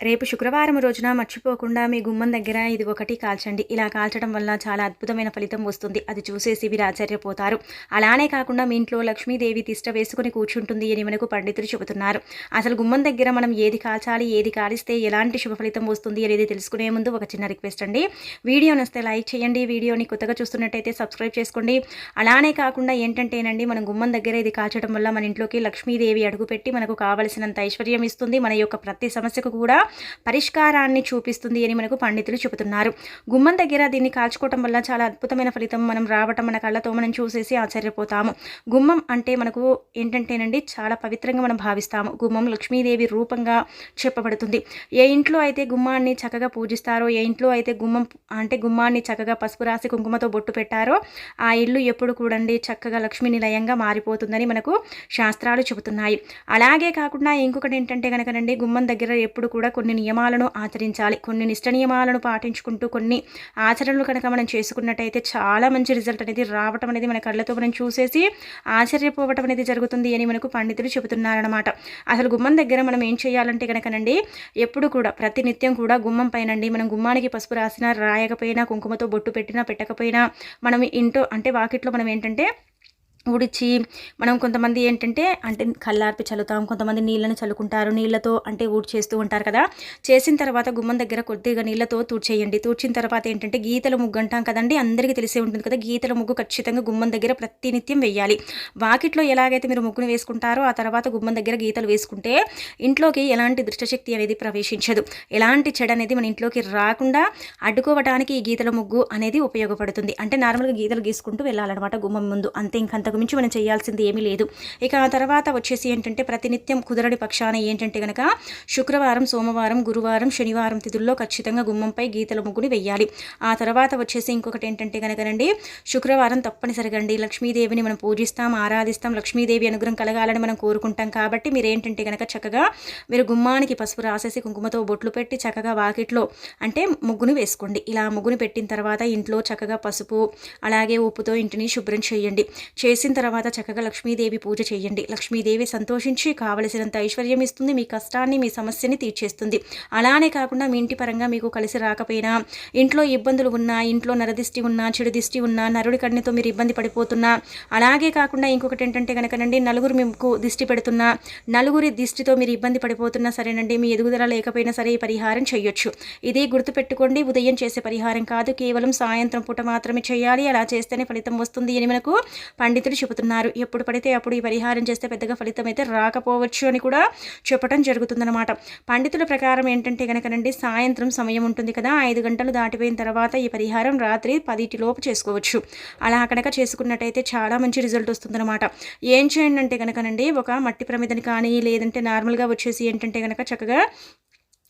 రేపు శుక్రవారం రోజున మర్చిపోకుండా మీ గుమ్మం దగ్గర ఇది ఒకటి కాల్చండి. ఇలా కాల్చడం వల్ల చాలా అద్భుతమైన ఫలితం వస్తుంది. అది చూసేసి మీరు ఆశ్చర్యపోతారు. అలానే కాకుండా మీ ఇంట్లో లక్ష్మీదేవి తిష్ట వేసుకుని కూర్చుంటుంది అని మనకు పండితులు చెబుతున్నారు. అసలు గుమ్మం దగ్గర మనం ఏది కాల్చాలి ఏది కాలిస్తే ఎలాంటి శుభ ఫలితం వస్తుంది అనేది తెలుసుకునే ముందు ఒక చిన్న రిక్వెస్ట్ అండి. వీడియో నస్తే లైక్ చేయండి. వీడియోని కొత్తగా చూస్తున్నట్టయితే సబ్స్క్రైబ్ చేసుకోండి. అలానే కాకుండా ఏంటంటేనండి మనం గుమ్మం దగ్గర ఇది కాల్చడం వల్ల మన ఇంట్లోకి లక్ష్మీదేవి అడుగుపెట్టి మనకు కావలసినంత ఐశ్వర్యం ఇస్తుంది. మన యొక్క ప్రతి సమస్యకు కూడా పరిష్కారాన్ని చూపిస్తుంది అని మనకు పండితులు చెబుతున్నారు. గుమ్మం దగ్గర దీన్ని కాల్చుకోవటం వల్ల చాలా అద్భుతమైన ఫలితం మనం రావటం మన కళ్ళతో మనం చూసేసి ఆశ్చర్యపోతాము. గుమ్మం అంటే మనకు ఏంటంటేనండి చాలా పవిత్రంగా మనం భావిస్తాము. గుమ్మం లక్ష్మీదేవి రూపంగా చెప్పబడుతుంది. ఏ ఇంట్లో అయితే గుమ్మాన్ని చక్కగా పూజిస్తారో ఏ ఇంట్లో అయితే గుమ్మం అంటే గుమ్మాన్ని చక్కగా పసుపు రాసి కుంకుమతో బొట్టు పెట్టారో ఆ ఇల్లు ఎప్పుడు కూడండి చక్కగా లక్ష్మీ నిలయంగా మారిపోతుందని మనకు శాస్త్రాలు చెబుతున్నాయి. అలాగే కాకుండా ఇంకొకటి ఏంటంటే కనుకనండి గుమ్మం దగ్గర ఎప్పుడు కూడా కొన్ని నియమాలను ఆచరించాలి. కొన్ని నిష్ట నియమాలను పాటించుకుంటూ కొన్ని ఆచరణలు కనుక మనం చేసుకున్నట్టయితే చాలా మంచి రిజల్ట్ అనేది రావటం అనేది మన కళ్ళతో మనం చూసేసి ఆశ్చర్యపోవటం అనేది జరుగుతుంది అని మనకు పండితులు చెబుతున్నారనమాట అసలు గుమ్మం దగ్గర మనం ఏం చేయాలంటే కనుకనండి ఎప్పుడు కూడా ప్రతినిత్యం కూడా గుమ్మం పైనండి మనం గుమ్మానికి పసుపు రాసినా రాయకపోయినా కుంకుమతో బొట్టు పెట్టినా పెట్టకపోయినా మనం ఇంటో అంటే వాకిట్లో మనం ఏంటంటే ఉడిచి మనం కొంతమంది ఏంటంటే అంటే కళ్ళార్పి చల్లుతాం కొంతమంది నీళ్ళని చల్లుకుంటారు నీళ్ళతో అంటే ఊడి చేస్తూ ఉంటారు కదా. చేసిన తర్వాత గుమ్మం దగ్గర కొద్దిగా నీళ్ళతో తూడ్చేయండి. తూడ్చిన తర్వాత ఏంటంటే గీతల ముగ్గు అంటాం కదండి అందరికీ తెలిసే ఉంటుంది కదా గీతల ముగ్గు ఖచ్చితంగా గుమ్మం దగ్గర ప్రతినిత్యం వేయాలి వాకిట్లో ఎలాగైతే మీరు ముగ్గును వేసుకుంటారో ఆ తర్వాత గుమ్మం దగ్గర గీతలు వేసుకుంటే ఇంట్లోకి ఎలాంటి దృష్టశక్తి అనేది ప్రవేశించదు. ఎలాంటి చెడ అనేది మన ఇంట్లోకి రాకుండా అడ్డుకోవడానికి ఈ గీతల ముగ్గు అనేది ఉపయోగపడుతుంది. అంటే నార్మల్గా గీతలు గీసుకుంటూ వెళ్ళాలన్నమాట గుమ్మం ముందు. అంతే ఇంకంత అంతకు మించి మనం చేయాల్సింది ఏమీ లేదు. ఇక ఆ తర్వాత వచ్చేసి ఏంటంటే ప్రతినిత్యం కుదరని పక్షాన ఏంటంటే కనుక శుక్రవారం సోమవారం గురువారం శనివారం తిథుల్లో ఖచ్చితంగా గుమ్మంపై గీతల ముగ్గుని వెయ్యాలి. ఆ తర్వాత వచ్చేసి ఇంకొకటి ఏంటంటే కనుకనండి శుక్రవారం తప్పనిసరిగా అండి. లక్ష్మీదేవిని మనం పూజిస్తాం ఆరాధిస్తాం లక్ష్మీదేవి అనుగ్రహం కలగాలని మనం కోరుకుంటాం కాబట్టి మీరు ఏంటంటే కనుక చక్కగా మీరు గుమ్మానికి పసుపు రాసేసి కుంకుమతో బొట్లు పెట్టి చక్కగా వాకిట్లో అంటే ముగ్గును వేసుకోండి. ఇలా ముగ్గును పెట్టిన తర్వాత ఇంట్లో చక్కగా పసుపు అలాగే ఉప్పుతో ఇంటిని శుభ్రం చేయండి. చేసి చేసిన తర్వాత చక్కగా లక్ష్మీదేవి పూజ చేయండి. లక్ష్మీదేవి సంతోషించి కావలసినంత ఐశ్వర్యం ఇస్తుంది. మీ కష్టాన్ని మీ సమస్యని తీర్చేస్తుంది. అలానే కాకుండా మీ ఇంటి పరంగా మీకు కలిసి రాకపోయినా ఇంట్లో ఇబ్బందులు ఉన్నా ఇంట్లో నరదిష్టి ఉన్నా చెడు దిష్టి ఉన్నా నరుడి కన్నుతో మీరు ఇబ్బంది పడిపోతున్నా అలాగే కాకుండా ఇంకొకటి ఏంటంటే కనుకనండి నలుగురు మీకు దిష్టి పెడుతున్నా నలుగురి దిష్టితో మీరు ఇబ్బంది పడిపోతున్నా సరేనండి మీ ఎదుగుదల లేకపోయినా సరే ఈ పరిహారం చేయొచ్చు. ఇది గుర్తుపెట్టుకోండి ఉదయం చేసే పరిహారం కాదు కేవలం సాయంత్రం పూట మాత్రమే చేయాలి. అలా చేస్తేనే ఫలితం వస్తుంది. అని మనకు పండితులు అనేది చెబుతున్నారు. ఎప్పుడు పడితే అప్పుడు ఈ పరిహారం చేస్తే పెద్దగా ఫలితం అయితే రాకపోవచ్చు అని కూడా చెప్పడం జరుగుతుందన్నమాట. పండితుల ప్రకారం ఏంటంటే కనుకనండి సాయంత్రం సమయం ఉంటుంది కదా ఐదు గంటలు దాటిపోయిన తర్వాత ఈ పరిహారం రాత్రి పదిటిలోపు చేసుకోవచ్చు. అలా కనుక చేసుకున్నట్టయితే చాలా మంచి రిజల్ట్ వస్తుందన్నమాట. ఏం చేయండి అంటే కనుకనండి ఒక మట్టి ప్రమిదని కానీ లేదంటే నార్మల్గా వచ్చేసి ఏంటంటే కనుక చక్కగా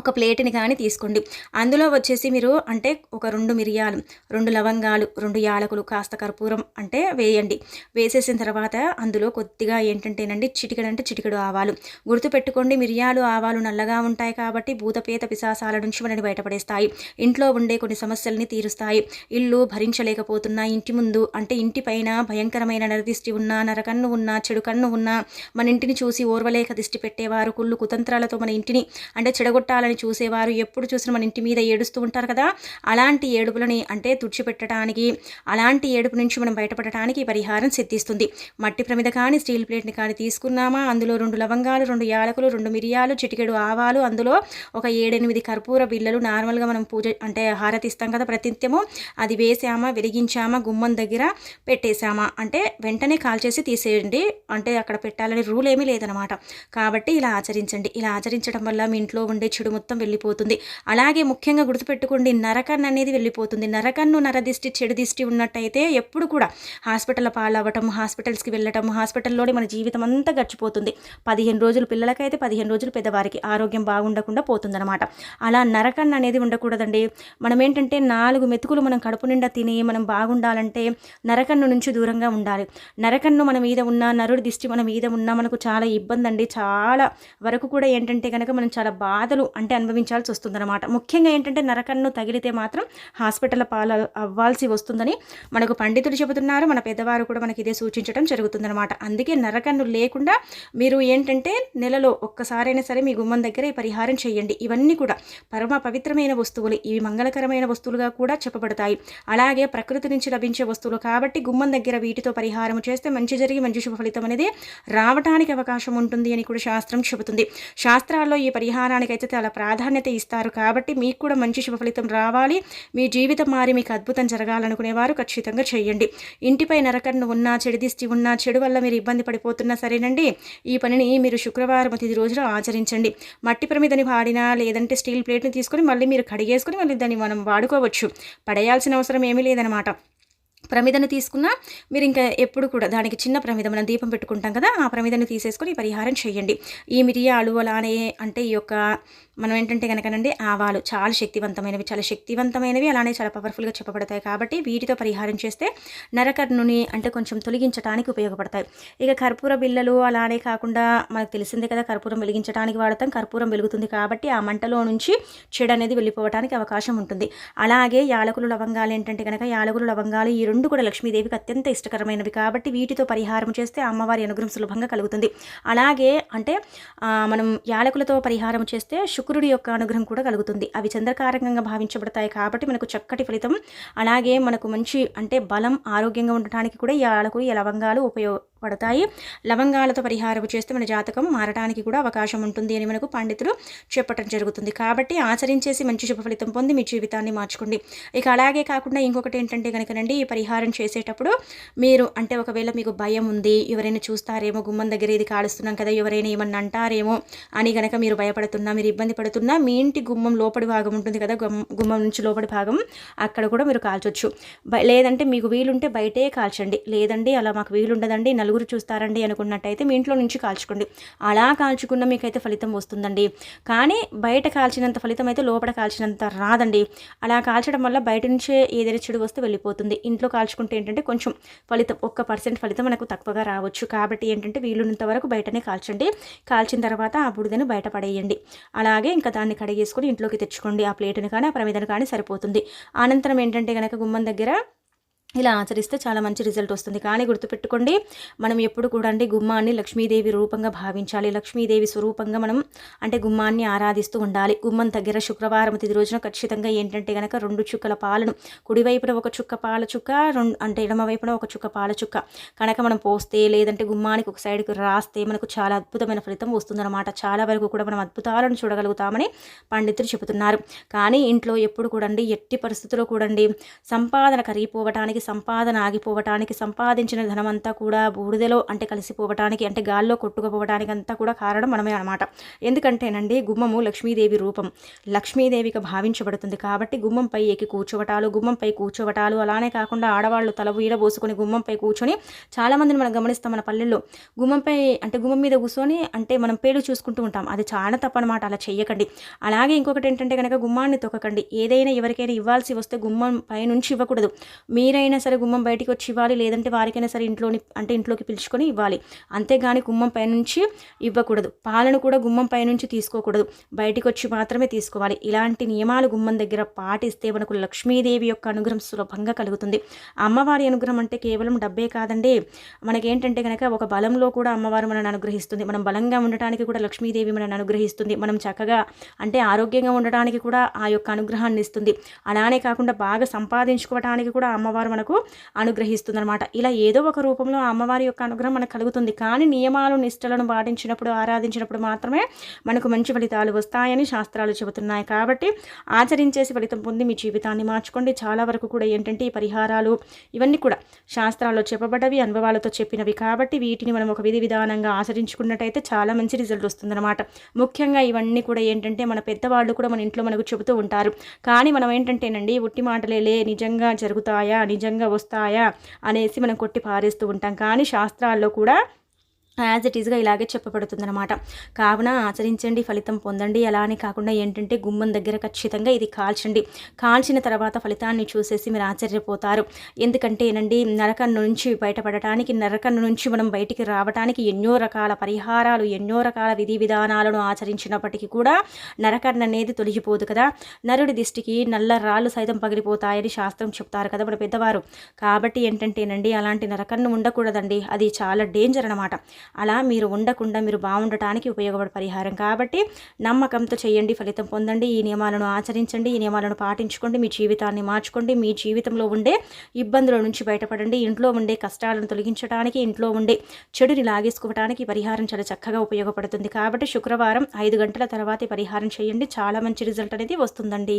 ఒక ప్లేట్ని కానీ తీసుకోండి. అందులో వచ్చేసి మీరు అంటే ఒక రెండు మిరియాలు రెండు లవంగాలు రెండు యాలకులు కాస్త కర్పూరం అంటే వేయండి. వేసేసిన తర్వాత అందులో కొద్దిగా ఏంటంటేనండి చిటికెడు అంటే చిటికెడు ఆవాలు. గుర్తుపెట్టుకోండి మిరియాలు ఆవాలు నల్లగా ఉంటాయి కాబట్టి భూతపేత పిశాసాల నుంచి మనని బయటపడేస్తాయి. ఇంట్లో ఉండే కొన్ని సమస్యల్ని తీరుస్తాయి. ఇల్లు భరించలేకపోతున్నా ఇంటి ముందు అంటే ఇంటి పైన భయంకరమైన నరదిష్టి ఉన్నా నరకన్ను ఉన్నా చెడు కన్ను ఉన్నా మన ఇంటిని చూసి ఓర్వలేక దిష్టి పెట్టేవారు కుళ్ళు కుతంత్రాలతో మన ఇంటిని అంటే చెడగొట్టాల వాళ్ళని చూసేవారు. ఎప్పుడు చూసినా మన ఇంటి మీద ఏడుస్తూ ఉంటారు కదా. అలాంటి ఏడుపులని అంటే తుడిచిపెట్టడానికి అలాంటి ఏడుపు నుంచి మనం బయటపడటానికి పరిహారం సిద్ధిస్తుంది. మట్టి ప్రమిద కానీ స్టీల్ ప్లేట్ని కానీ తీసుకున్నామా? అందులో రెండు లవంగాలు రెండు యాలకులు రెండు మిరియాలు చిటికెడు ఆవాలు అందులో ఒక ఏడెనిమిది కర్పూర బిళ్ళలు నార్మల్గా మనం పూజ అంటే హారతిస్తాం కదా ప్రతిత్యము అది వేసామా వెలిగించామా గుమ్మం దగ్గర పెట్టేశామా అంటే వెంటనే కాల్ చేసి తీసేయండి. అంటే అక్కడ పెట్టాలని రూల్ ఏమీ లేదనమాట. కాబట్టి ఇలా ఆచరించండి. ఇలా ఆచరించడం వల్ల మీ ఇంట్లో ఉండే చెడు మొత్తం వెళ్ళిపోతుంది. అలాగే ముఖ్యంగా గుర్తుపెట్టుకోండి నరకన్ను అనేది వెళ్ళిపోతుంది. నరకన్ను నరదిష్టి చెడు దిష్టి ఉన్నట్టయితే ఎప్పుడు కూడా హాస్పిటల్ పాలవ్వటం హాస్పిటల్స్కి వెళ్ళటం హాస్పిటల్లోనే మన జీవితం అంతా గడిచిపోతుంది. పదిహేను రోజులు పిల్లలకైతే పదిహేను రోజులు పెద్దవారికి ఆరోగ్యం బాగుండకుండా పోతుందన్నమాట. అలా నరకన్ను అనేది ఉండకూడదండి. మనం ఏంటంటే నాలుగు మెతుకులు మనం కడుపు నిండా తిని మనం బాగుండాలంటే నరకన్ను నుంచి దూరంగా ఉండాలి. నరకన్ను మన మీద ఉన్న నరుడి దిష్టి మన మీద ఉన్న మనకు చాలా ఇబ్బంది అండి చాలా వరకు కూడా ఏంటంటే కనుక మనం చాలా బాధలు అంటే అనుభవించాల్సి వస్తుందన్నమాట. ముఖ్యంగా ఏంటంటే నరకన్ను తగిలితే మాత్రం హాస్పిటల్ పాల అవ్వాల్సి వస్తుందని మనకు పండితులు చెబుతున్నారు. మన పెద్దవారు కూడా మనకి ఇదే సూచించడం జరుగుతుందన్నమాట. అందుకే నరకన్ను లేకుండా మీరు ఏంటంటే నెలలో ఒక్కసారైనా సరే మీ గుమ్మం దగ్గర ఈ పరిహారం చేయండి. ఇవన్నీ కూడా పరమ పవిత్రమైన వస్తువులు. ఇవి మంగళకరమైన వస్తువులుగా కూడా చెప్పబడతాయి. అలాగే ప్రకృతి నుంచి లభించే వస్తువులు కాబట్టి గుమ్మం దగ్గర వీటితో పరిహారం చేస్తే మంచి జరిగి మంచి శుభ ఫలితం అనేది రావడానికి అవకాశం ఉంటుంది అని కూడా శాస్త్రం చెబుతుంది. శాస్త్రాల్లో ఈ పరిహారానికి అయితే చాలా ప్రాధాన్యత ఇస్తారు కాబట్టి మీకు కూడా మంచి శుభ ఫలితం రావాలి. మీ జీవితం మారి మీకు అద్భుతం జరగాలనుకునేవారు ఖచ్చితంగా చేయండి. ఇంటిపై నరకన్ను ఉన్నా చెడు దిష్టి ఉన్నా చెడు వల్ల మీరు ఇబ్బంది పడిపోతున్నా సరేనండి. ఈ పనిని మీరు శుక్రవారం తిది రోజున ఆచరించండి. మట్టి ప్రమిదని వాడినా లేదంటే స్టీల్ ప్లేట్ని తీసుకొని మళ్ళీ మీరు కడిగేసుకొని మళ్ళీ దాన్ని మనం వాడుకోవచ్చు. పడేయాల్సిన అవసరం ఏమీ లేదనమాట ప్రమిదను తీసుకున్నా మీరు ఇంకా ఎప్పుడు కూడా దానికి చిన్న ప్రమిద మనం దీపం పెట్టుకుంటాం కదా ఆ ప్రమిదను తీసేసుకొని పరిహారం చేయండి. ఈ మిరియాలు అలానే అంటే ఈ యొక్క మనం ఏంటంటే కనుకనండి ఆవాలు చాలా శక్తివంతమైనవి చాలా శక్తివంతమైనవి అలానే చాలా పవర్ఫుల్గా చెప్పబడతాయి కాబట్టి వీటితో పరిహారం చేస్తే నరకర్ణుని అంటే కొంచెం తొలగించడానికి ఉపయోగపడతాయి. ఇక కర్పూర బిళ్ళలు అలానే కాకుండా మనకు తెలిసిందే కదా కర్పూరం వెలిగించడానికి వాడతాం కర్పూరం వెలుగుతుంది కాబట్టి ఆ మంటలో నుంచి చెడు అనేది వెళ్ళిపోవడానికి అవకాశం ఉంటుంది. అలాగే యాలకులు లవంగాలు ఏంటంటే కనుక యాలకులు లవంగాలు ఈ రెండు కూడా లక్ష్మీదేవికి అత్యంత ఇష్టకరమైనవి కాబట్టి వీటితో పరిహారం చేస్తే అమ్మవారి అనుగ్రహం సులభంగా కలుగుతుంది. అలాగే అంటే మనం యాలకులతో పరిహారం చేస్తే శుక్రుడి యొక్క అనుగ్రహం కూడా కలుగుతుంది. అవి చంద్రకారకంగా భావించబడతాయి కాబట్టి మనకు చక్కటి ఫలితం. అలాగే మనకు మంచి అంటే బలం ఆరోగ్యంగా ఉండటానికి కూడా యాలకులు ఈ లవంగాలు ఉపయోగ పడతాయి. లవంగాలతో పరిహారం చేస్తే మన జాతకం మారడానికి కూడా అవకాశం ఉంటుంది అని మనకు పండితులు చెప్పటం జరుగుతుంది. కాబట్టి ఆచరించేసి మంచి శుభ ఫలితం పొంది మీ జీవితాన్ని మార్చుకోండి. ఇక అలాగే కాకుండా ఇంకొకటి ఏంటంటే కనుకనండి ఈ పరిహారం చేసేటప్పుడు మీరు అంటే ఒకవేళ మీకు భయం ఉంది ఎవరైనా చూస్తారేమో గుమ్మం దగ్గర ఇది కాలుస్తున్నాం కదా ఎవరైనా ఏమన్నా అంటారేమో అని కనుక మీరు భయపడుతున్నా మీరు ఇబ్బంది పడుతున్నా మీ ఇంటి గుమ్మం లోపడి భాగం ఉంటుంది కదా గుమ్మం నుంచి లోపడి భాగం అక్కడ కూడా మీరు కాల్చొచ్చు. లేదంటే మీకు వీలుంటే బయటే కాల్చండి. లేదండి అలా మాకు వీలుండదండి నలుగురు చూస్తారండి అనుకున్నట్టయితే మీ ఇంట్లో నుంచి కాల్చుకోండి. అలా కాల్చుకున్న మీకైతే ఫలితం వస్తుందండి. కానీ బయట కాల్చినంత ఫలితం అయితే లోపల కాల్చినంత రాదండి. అలా కాల్చడం వల్ల బయట నుంచే ఏదైనా చెడు వస్తే వెళ్ళిపోతుంది. ఇంట్లో కాల్చుకుంటే ఏంటంటే కొంచెం ఫలితం ఒక్క పర్సెంట్ ఫలితం మనకు తక్కువగా రావచ్చు. కాబట్టి ఏంటంటే వీలున్నంత వరకు బయటనే కాల్చండి. కాల్చిన తర్వాత ఆ బుడిదని బయట పడేయండి అలాగే ఇంకా దాన్ని కడిగేసుకొని ఇంట్లోకి తెచ్చుకోండి. ఆ ప్లేటుని కానీ ఆ ప్రమిదను కానీ సరిపోతుంది. అనంతరం ఏంటంటే కనుక గుమ్మం దగ్గర ఇలా ఆచరిస్తే చాలా మంచి రిజల్ట్ వస్తుంది. కానీ గుర్తుపెట్టుకోండి మనం ఎప్పుడు కూడా అంటే గుమ్మాన్ని లక్ష్మీదేవి రూపంగా భావించాలి. లక్ష్మీదేవి స్వరూపంగా మనం అంటే గుమ్మాన్ని ఆరాధిస్తూ ఉండాలి. గుమ్మం దగ్గర శుక్రవారం తిది రోజున ఖచ్చితంగా ఏంటంటే కనుక రెండు చుక్కల పాలను కుడివైపున ఒక చుక్క పాల చుక్క రెండు అంటే ఎడమ వైపున ఒక చుక్క పాల చుక్క. కనుక మనం పోస్తే లేదంటే గుమ్మానికి ఒక సైడ్కి రాస్తే మనకు చాలా అద్భుతమైన ఫలితం వస్తుందన్నమాట. చాలా వరకు కూడా మనం అద్భుతాలను చూడగలుగుతామని పండితులు చెబుతున్నారు. కానీ ఇంట్లో ఎప్పుడు కూడండి ఎట్టి పరిస్థితుల్లో కూడండి సంపాదన కరిగిపోవటానికి సంపాదన ఆగిపోవటానికి సంపాదించిన ధనమంతా కూడా బూడిదలో అంటే కలిసిపోవటానికి అంటే గాల్లో కొట్టుకుపోవటానికి అంతా కూడా కారణం మనమే అనమాట ఎందుకంటేనండి గుమ్మము లక్ష్మీదేవి రూపం. లక్ష్మీదేవిగా భావించబడుతుంది కాబట్టి గుమ్మంపై ఎక్కి కూర్చోవటాలు గుమ్మంపై కూర్చోవటాలు అలానే కాకుండా ఆడవాళ్ళు తల పోసుకొని గుమ్మంపై కూర్చొని చాలామందిని మనం గమనిస్తాం మన పల్లెల్లో. గుమ్మంపై అంటే గుమ్మం మీద కూర్చొని అంటే మనం పేలు చూసుకుంటూ ఉంటాం. అది చాలా తప్పనమాట అలా చెయ్యకండి. అలాగే ఇంకొకటి ఏంటంటే కనుక గుమ్మాన్ని తొక్కకండి. ఏదైనా ఎవరికైనా ఇవ్వాల్సి వస్తే గుమ్మం పై నుంచి ఇవ్వకూడదు. మీరైనా ఎవరికైనా సరే గుమ్మం బయటికి వచ్చి ఇవ్వాలి లేదంటే వారికైనా సరే ఇంట్లోని అంటే ఇంట్లోకి పిలుచుకొని ఇవ్వాలి. అంతేగాని గుమ్మం పైనుంచి ఇవ్వకూడదు. పాలను కూడా గుమ్మం పైనుంచి తీసుకోకూడదు. బయటికి వచ్చి మాత్రమే తీసుకోవాలి. ఇలాంటి నియమాలు గుమ్మం దగ్గర పాటిస్తే మనకు లక్ష్మీదేవి యొక్క అనుగ్రహం సులభంగా కలుగుతుంది. అమ్మవారి అనుగ్రహం అంటే కేవలం డబ్బే కాదండి. మనకేంటంటే కనుక ఒక బలంలో కూడా అమ్మవారు మనల్ని అనుగ్రహిస్తుంది. మనం బలంగా ఉండటానికి కూడా లక్ష్మీదేవి మనల్ని అనుగ్రహిస్తుంది. మనం చక్కగా అంటే ఆరోగ్యంగా ఉండటానికి కూడా ఆ యొక్క అనుగ్రహాన్ని ఇస్తుంది. అలానే కాకుండా బాగా సంపాదించుకోవడానికి కూడా అమ్మవారు మనకు అనుగ్రహిస్తుందనమాట ఇలా ఏదో ఒక రూపంలో అమ్మవారి యొక్క అనుగ్రహం మనకు కలుగుతుంది. కానీ నియమాలు నిష్టలను పాటించినప్పుడు ఆరాధించినప్పుడు మాత్రమే మనకు మంచి ఫలితాలు వస్తాయని శాస్త్రాలు చెబుతున్నాయి. కాబట్టి ఆచరించేసి ఫలితం పొంది మీ జీవితాన్ని మార్చుకోండి. చాలా వరకు కూడా ఏంటంటే ఈ పరిహారాలు ఇవన్నీ కూడా శాస్త్రాల్లో చెప్పబడ్డవి అనుభవాలతో చెప్పినవి. కాబట్టి వీటిని మనం ఒక విధి విధానంగా ఆచరించుకున్నట్టయితే చాలా మంచి రిజల్ట్ వస్తుందన్నమాట. ముఖ్యంగా ఇవన్నీ కూడా ఏంటంటే మన పెద్దవాళ్ళు కూడా మన ఇంట్లో మనకు చెబుతూ ఉంటారు. కానీ మనం ఏంటంటేనండి ఉట్టి మాటలే నిజంగా జరుగుతాయా నిజంగా వస్తాయా అనేసి మనం కొట్టి పారేస్తూ ఉంటాం. కానీ శాస్త్రాల్లో కూడా యాజ్ ఇట్ ఈస్గా ఇలాగే చెప్పబడుతుందన్నమాట. కావున ఆచరించండి ఫలితం పొందండి. అలానే కాకుండా ఏంటంటే గుమ్మం దగ్గర ఖచ్చితంగా ఇది కాల్చండి. కాల్చిన తర్వాత ఫలితాన్ని చూసేసి మీరు ఆశ్చర్యపోతారు. ఎందుకంటే ఏనండి నరకం నుంచి బయటపడటానికి నరకం నుంచి మనం బయటికి రావడానికి ఎన్నో రకాల పరిహారాలు ఎన్నో రకాల విధి విధానాలను ఆచరించినప్పటికీ కూడా నరకన్న అనేది తొలగిపోదు కదా. నరుడి దిష్టికి నల్ల రాళ్ళు సైతం పగిలిపోతాయని శాస్త్రం చెప్తారు కదా మన పెద్దవారు. కాబట్టి ఏంటంటేనండి అలాంటి నరకన్ను ఉండకూడదండి. అది చాలా డేంజర్ అనమాట అలా మీరు ఉండకుండా మీరు బాగుండటానికి ఉపయోగపడే పరిహారం. కాబట్టి నమ్మకంతో చేయండి ఫలితం పొందండి ఈ నియమాలను ఆచరించండి ఈ నియమాలను పాటించుకోండి మీ జీవితాన్ని మార్చుకోండి మీ జీవితంలో ఉండే ఇబ్బందుల నుంచి బయటపడండి ఇంట్లో ఉండే కష్టాలను తొలగించడానికి ఇంట్లో ఉండే చెడుని లాగేసుకోవడానికి పరిహారం చాలా చక్కగా ఉపయోగపడుతుంది. కాబట్టి శుక్రవారం ఐదు గంటల తర్వాత పరిహారం చేయండి. చాలా మంచి రిజల్ట్ అనేది వస్తుందండి.